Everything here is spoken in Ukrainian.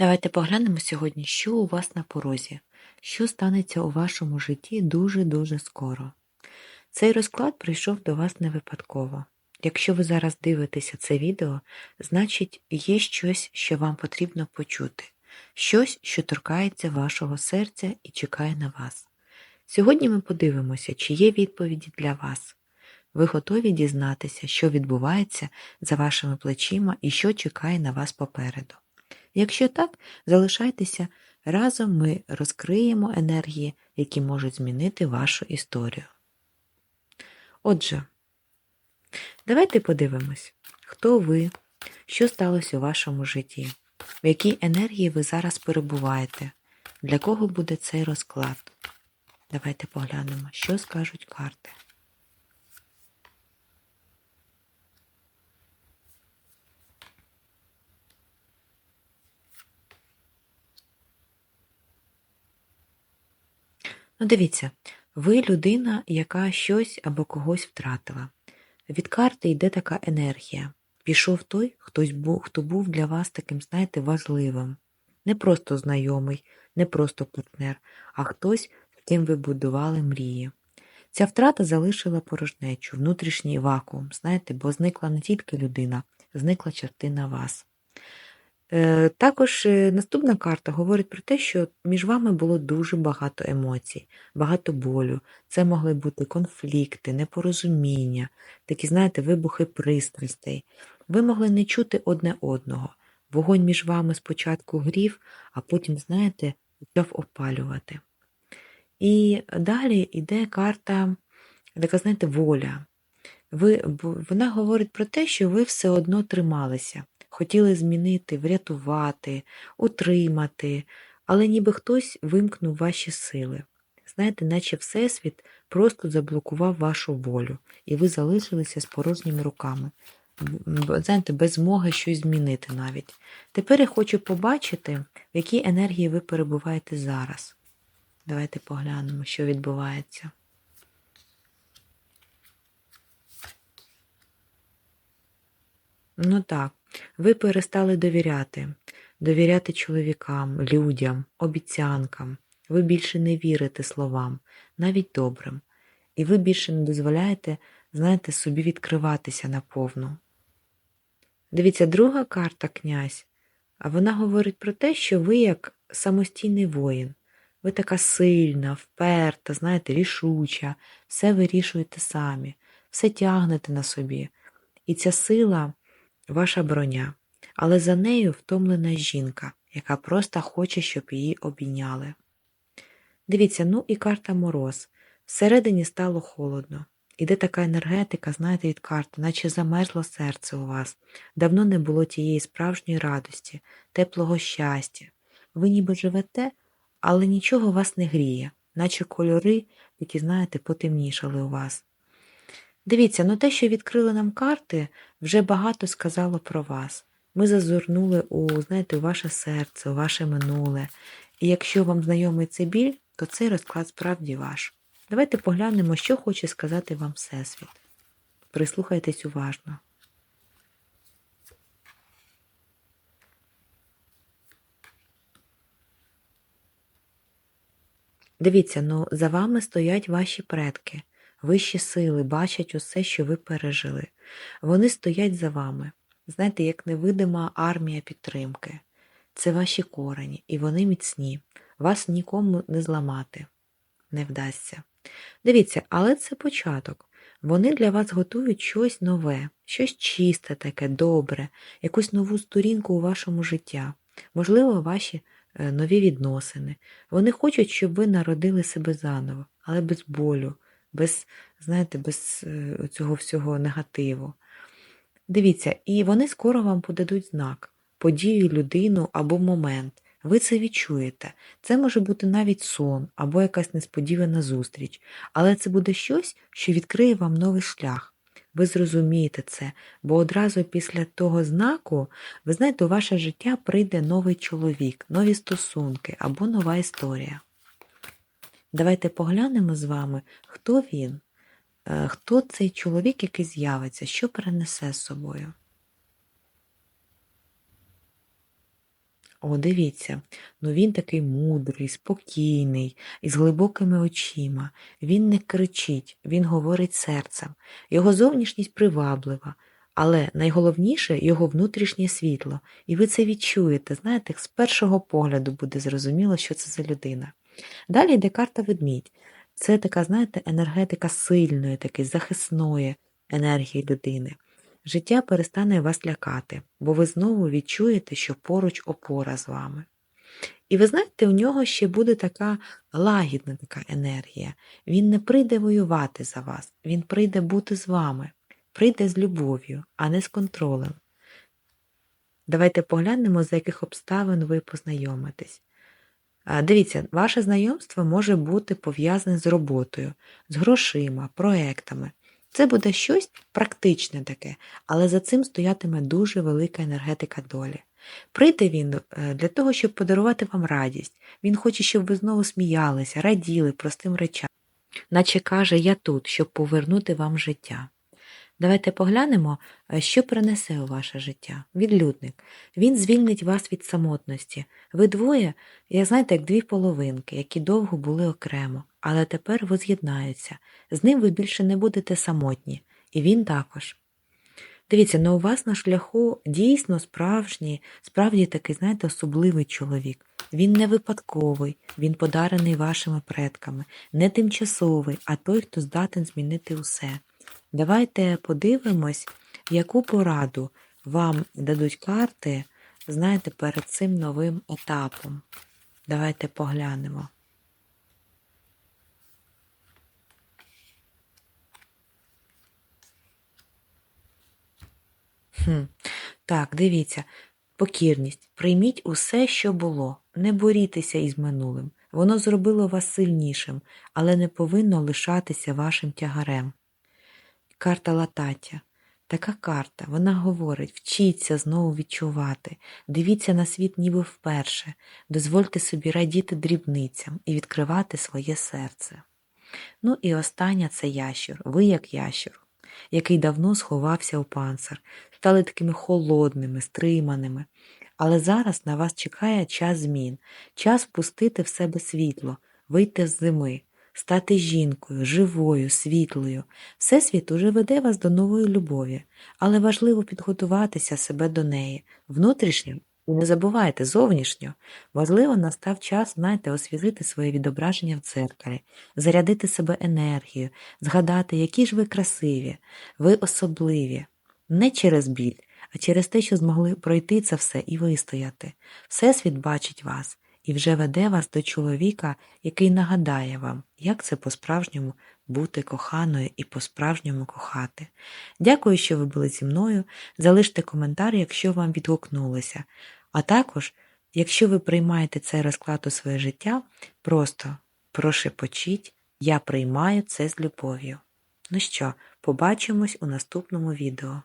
Давайте поглянемо сьогодні, що у вас на порозі, що станеться у вашому житті дуже-дуже скоро. Цей розклад прийшов до вас не випадково. Якщо ви зараз дивитеся це відео, значить є щось, що вам потрібно почути, щось, що торкається вашого серця і чекає на вас. Сьогодні ми подивимося, чи є відповіді для вас. Ви готові дізнатися, що відбувається за вашими плечима і що чекає на вас попереду. Якщо так, залишайтеся разом ми розкриємо енергії, які можуть змінити вашу історію. Отже, давайте подивимось, хто ви, що сталося у вашому житті, в якій енергії ви зараз перебуваєте, для кого буде цей розклад. Давайте поглянемо, що скажуть карти. Ну, дивіться, ви людина, яка щось або когось втратила. Від карти йде така енергія. Пішов той, хтось був, хто був для вас таким, знаєте, важливим. Не просто знайомий, не просто партнер, а хтось, з ким ви будували мрії. Ця втрата залишила порожнечу, внутрішній вакуум, знаєте, бо зникла не тільки людина, зникла частина вас. Е, також е, наступна карта говорить про те, що між вами було дуже багато емоцій, багато болю. Це могли бути конфлікти, непорозуміння, такі, знаєте, вибухи пристрастей. Ви могли не чути одне одного. Вогонь між вами спочатку грів, а потім, знаєте, почав опалювати. І далі йде карта, така, знаєте, воля. Ви, Вона говорить про те, що ви все одно трималися хотіли змінити, врятувати, утримати, але ніби хтось вимкнув ваші сили. Знаєте, наче Всесвіт просто заблокував вашу волю, і ви залишилися з порожніми руками. Знаєте, без змоги щось змінити навіть. Тепер я хочу побачити, в якій енергії ви перебуваєте зараз. Давайте поглянемо, що відбувається. Ну так, ви перестали довіряти, довіряти чоловікам, людям, обіцянкам. Ви більше не вірите словам, навіть добрим. І ви більше не дозволяєте, знаєте, собі відкриватися наповну. Дивіться, друга карта князь, а вона говорить про те, що ви як самостійний воїн. Ви така сильна, вперта, знаєте, рішуча, все вирішуєте самі, все тягнете на собі. І ця сила ваша броня, але за нею втомлена жінка, яка просто хоче, щоб її обійняли. Дивіться, ну і карта мороз. Всередині стало холодно. Іде така енергетика, знаєте, від карти, наче замерзло серце у вас. Давно не було тієї справжньої радості, теплого щастя. Ви ніби живете, але нічого вас не гріє, наче кольори, які, знаєте, потемнішали у вас. Дивіться, ну те, що відкрили нам карти, вже багато сказало про вас. Ми зазирнули у, знаєте, у ваше серце, у ваше минуле. І якщо вам знайомий цей біль, то цей розклад справді ваш. Давайте поглянемо, що хоче сказати вам Всесвіт. Прислухайтесь уважно. Дивіться, ну за вами стоять ваші предки. Вищі сили бачать усе, що ви пережили. Вони стоять за вами. Знаєте, як невидима армія підтримки. Це ваші корені, і вони міцні. Вас нікому не зламати не вдасться. Дивіться, але це початок. Вони для вас готують щось нове, щось чисте, таке, добре, якусь нову сторінку у вашому життя, можливо, ваші е, нові відносини. Вони хочуть, щоб ви народили себе заново, але без болю без, знаєте, без е, цього всього негативу. Дивіться, і вони скоро вам подадуть знак, подію, людину або момент. Ви це відчуєте. Це може бути навіть сон або якась несподівана зустріч, але це буде щось, що відкриє вам новий шлях. Ви зрозумієте це, бо одразу після того знаку, ви знаєте, у ваше життя прийде новий чоловік, нові стосунки або нова історія. Давайте поглянемо з вами, хто він, е, хто цей чоловік, який з'явиться, що перенесе з собою. О, дивіться, ну він такий мудрий, спокійний, із глибокими очима. Він не кричить, він говорить серцем. Його зовнішність приваблива, але найголовніше його внутрішнє світло. І ви це відчуєте, знаєте, з першого погляду буде зрозуміло, що це за людина. Далі йде карта ведмідь. Це така, знаєте, енергетика сильної, такої захисної енергії людини. Життя перестане вас лякати, бо ви знову відчуєте, що поруч опора з вами. І ви знаєте, у нього ще буде така лагідна така енергія. Він не прийде воювати за вас, він прийде бути з вами, прийде з любов'ю, а не з контролем. Давайте поглянемо, за яких обставин ви познайомитесь. Дивіться, ваше знайомство може бути пов'язане з роботою, з грошима, проектами. Це буде щось практичне таке, але за цим стоятиме дуже велика енергетика долі. Прийде він е, для того, щоб подарувати вам радість. Він хоче, щоб ви знову сміялися, раділи простим речам, наче каже, я тут, щоб повернути вам життя. Давайте поглянемо, е, що принесе у ваше життя. Відлюдник. Він звільнить вас від самотності. Ви двоє, як знаєте, як дві половинки, які довго були окремо, але тепер воз'єднаються. З ним ви більше не будете самотні, і він також. Дивіться, ну у вас на шляху дійсно справжній, справді такий, знаєте, особливий чоловік. Він не випадковий, він подарений вашими предками, не тимчасовий, а той, хто здатен змінити усе. Давайте подивимось, яку пораду вам дадуть карти, знаєте, перед цим новим етапом. Давайте поглянемо. Хм. Так, дивіться, покірність. Прийміть усе, що було. Не борітеся із минулим. Воно зробило вас сильнішим, але не повинно лишатися вашим тягарем. Карта Латаття. Така карта, вона говорить, вчіться знову відчувати, дивіться на світ ніби вперше, дозвольте собі радіти дрібницям і відкривати своє серце. Ну і остання це ящур, ви як ящур, який давно сховався у панцир, стали такими холодними, стриманими. Але зараз на вас чекає час змін, час впустити в себе світло, вийти з зими, стати жінкою, живою, світлою. Всесвіт уже веде вас до нової любові, але важливо підготуватися себе до неї, внутрішньо і не забувайте зовнішньо. Важливо настав час, знаєте, освітлити своє відображення в дзеркалі, зарядити себе енергією, згадати, які ж ви красиві, ви особливі, не через біль, а через те, що змогли пройти це все і вистояти. Всесвіт бачить вас і вже веде вас до чоловіка, який нагадає вам, як це по-справжньому бути коханою і по-справжньому кохати. Дякую, що ви були зі мною. Залиште коментар, якщо вам відгукнулося. А також, якщо ви приймаєте цей розклад у своє життя, просто прошепочіть Я приймаю це з любов'ю. Ну що, побачимось у наступному відео.